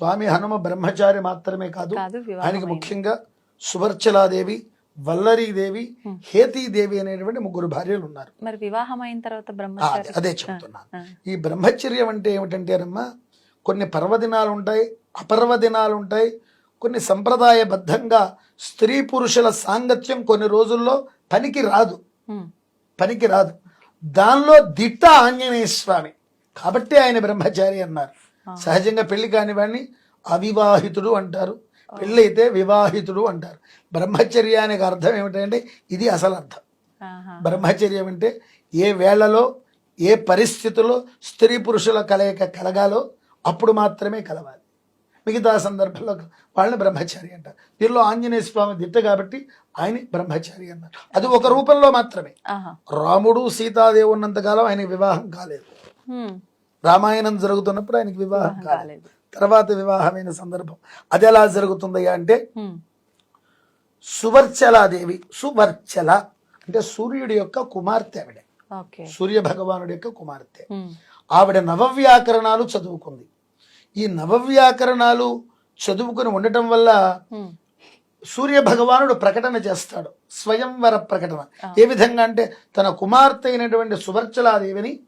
స్వామి హనుమ బ్రహ్మచారి మాత్రమే కాదు ఆయనకి ముఖ్యంగా సువర్చలాదేవి వల్లరీదేవి. హేతీదేవి అనేటువంటి ముగ్గురు భార్యలు ఉన్నారు. మరి వివాహం అయిన తర్వాత అదే- చెప్తున్నాను. ఈ బ్రహ్మచర్యం అంటే ఏమిటంటేనమ్మా కొన్ని పర్వదినాలు ఉంటాయి అపర్వదినాలు ఉంటాయి కొన్ని సంప్రదాయబద్ధంగా స్త్రీ పురుషుల సాంగత్యం కొన్ని రోజుల్లో పనికి రాదు. పనికి రాదు. దానిలో దిట్ట ఆంజనేయ స్వామి. కాబట్టి ఆయన బ్రహ్మచారి అన్నారు. సహజంగా పెళ్ళి కాని వాడిని అవివాహితుడు అంటారు. పెళ్ళైతే వివాహితుడు అంటారు. బ్రహ్మచర్యానికి అర్థం ఏమిటంటే ఇది అసలు అర్థం. బ్రహ్మచర్యం అంటే ఏ వేళలో ఏ పరిస్థితుల్లో స్త్రీ పురుషుల కలయిక కలగాలో అప్పుడు మాత్రమే కలవాలి. మిగతా సందర్భంలో వాళ్ళని బ్రహ్మచారి అంటారు. దీనిలో ఆంజనేయ స్వామి దిట్ట కాబట్టి ఆయన బ్రహ్మచారి అన్నారు. అది ఒక రూపంలో మాత్రమే. రాముడు సీతాదేవి ఉన్నంతకాలం ఆయనకి వివాహం కాలేదు. రామాయణం జరుగుతున్నప్పుడు ఆయనకి వివాహం కాలేదు. తర్వాత వివాహమైన సందర్భం. అది ఎలా జరుగుతుందయ్యా అంటే సువర్చలాదేవి సువర్చల అంటే సూర్యుడి యొక్క కుమార్తె ఆవిడ. సూర్య భగవానుడి యొక్క కుమార్తె. ఆవిడ నవవ్యాకరణాలు చదువుకుంది. ఈ నవవ్యాకరణాలు చదువుకుని ఉండటం వల్ల సూర్య భగవానుడు ప్రకటన చేస్తాడు. స్వయంవర ప్రకటన. ఏ విధంగా అంటే తన కుమార్తె అయినటువంటి సువర్చలాదేవిని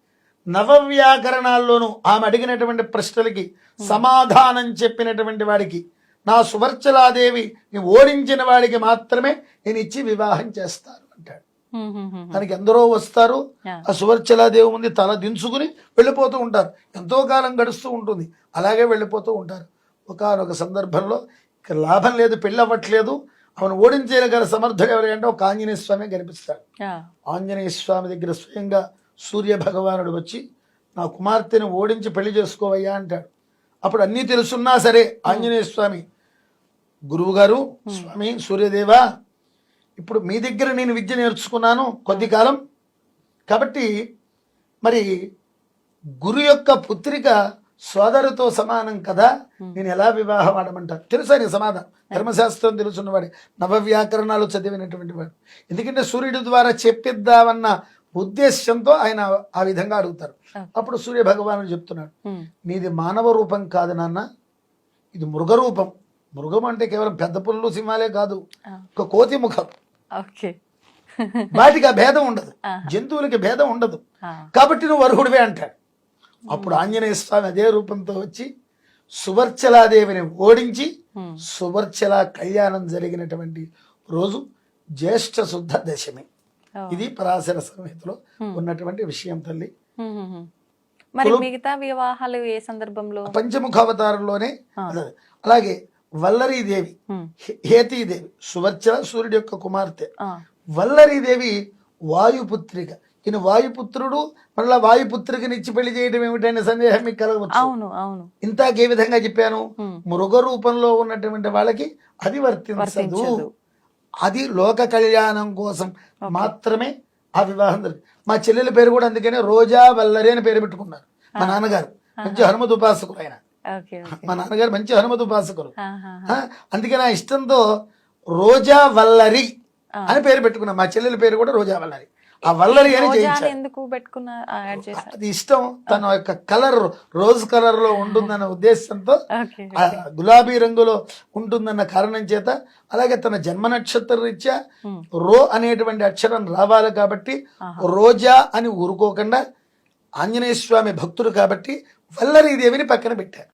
నవవ్యాకరణాల్లోనూ ఆమె అడిగినటువంటి ప్రశ్నలకి సమాధానం చెప్పినటువంటి వాడికి నా సువర్చలాదేవి ఓడించిన వాడికి మాత్రమే నేను ఇచ్చి వివాహం చేస్తాను అంటాడు. దానికి ఎందరో వస్తారు ఆ. సువర్చలాదేవి ముందు తల దించుకుని వెళ్ళిపోతూ ఉంటారు. ఎంతో కాలం గడుస్తూ ఉంటుంది. అలాగే వెళ్ళిపోతూ ఉంటారు. ఒకనొక సందర్భంలో ఇక లాభం లేదు పెళ్ళి అవ్వట్లేదు. ఆమెను ఓడించేయగల సమర్థుడు ఎవరంటే ఒక ఆంజనేయ స్వామి కనిపిస్తాడు. ఆంజనేయ స్వామి దగ్గర స్వయంగా సూర్య భగవానుడు వచ్చి నా కుమార్తెను ఓడించి పెళ్ళి చేసుకోవయ్యా అంటాడు. అప్పుడు అన్నీ తెలుసున్నా సరే ఆంజనేయ స్వామి గురువు గారు స్వామి సూర్యదేవా ఇప్పుడు మీ దగ్గర నేను విద్య నేర్చుకున్నాను కొద్ది కాలం. కాబట్టి మరి గురు యొక్క పుత్రిక సోదరుతో సమానం కదా నేను ఎలా వివాహం ఆడమంటాను? తెలుసా నీ సమాధానం? ధర్మశాస్త్రం తెలుసున్నవాడే. నవవ్యాకరణాలు చదివినటువంటి వాడు. ఎందుకంటే సూర్యుడి ద్వారా చెప్పిద్దామన్న ఉద్దేశ్యంతో ఆయన ఆ విధంగా అడుగుతారు. అప్పుడు సూర్య భగవానుడు చెప్తున్నాడు ఉమ్, నీది మానవ రూపం కాదు నాన్న. ఇది మృగ రూపం. మృగం అంటే కేవలం పెద్ద పుల్లు సింహాలే కాదు. ఒక కోతి ముఖం. వాటికి ఆ భేదం ఉండదు. జంతువులకి భేదం ఉండదు. కాబట్టి నువ్వు వరుహుడివే అంటాడు. అప్పుడు ఆంజనేయ స్వామి అదే రూపంతో వచ్చి సువర్చలాదేవిని ఓడించి సువర్చల కళ్యాణం జరిగినటువంటి రోజు జ్యేష్ఠ శుద్ధ దశమి. ఇది పరాశర సంహితలో ఉన్నటువంటి విషయం తల్లి. మరి మిగతా వివాహాలు ఏ సందర్భంలో? పంచముఖ అవతారంలోనే. అలాగే వల్లరీదేవి హేతీదేవి సువర్చల సూర్యుడి యొక్క కుమార్తె. వల్లరీదేవి వాయుపుత్రిక. ఈయన వాయుపుత్రుడు మళ్ళా వాయుపుత్రికని ఇచ్చి పెళ్ళి చేయడం ఏమిటనే సందేహం మీకు కలగవచ్చు. అవును అవును. ఇంతాక ఏ విధంగా చెప్పాను? మృగ రూపంలో ఉన్నటువంటి వాళ్ళకి అది వర్తించదు. అది లోక కళ్యాణం కోసం మాత్రమే ఆ వివాహం జరిగింది. మా చెల్లెల పేరు కూడా అందుకనే రోజా వల్లరి అని పేరు పెట్టుకున్నారు. మా నాన్నగారు. మంచి హనుమతి ఉపాసకులు ఆయన. మా నాన్నగారు మంచి హనుమతి ఉపాసకులు. అందుకే నా ఇష్టంతో రోజా వల్లరి. అని పేరు పెట్టుకున్నా. మా చెల్లెల పేరు కూడా రోజా వల్లరి. ఆ వల్లరి అని ఎందుకు అది ఇష్టం. తన యొక్క కలర్ రోజ్ కలర్లో ఉంటుందన్న ఉద్దేశంతో గులాబీ రంగులో ఉంటుందన్న కారణం చేత అలాగే తన జన్మ నక్షత్ర రీత్యా రో అనేటువంటి అక్షరం రావాలి కాబట్టి. రోజా అని ఊరుకోకుండా ఆంజనేయ స్వామి భక్తుడు కాబట్టి వల్లరీదేవిని పక్కన పెట్టారు.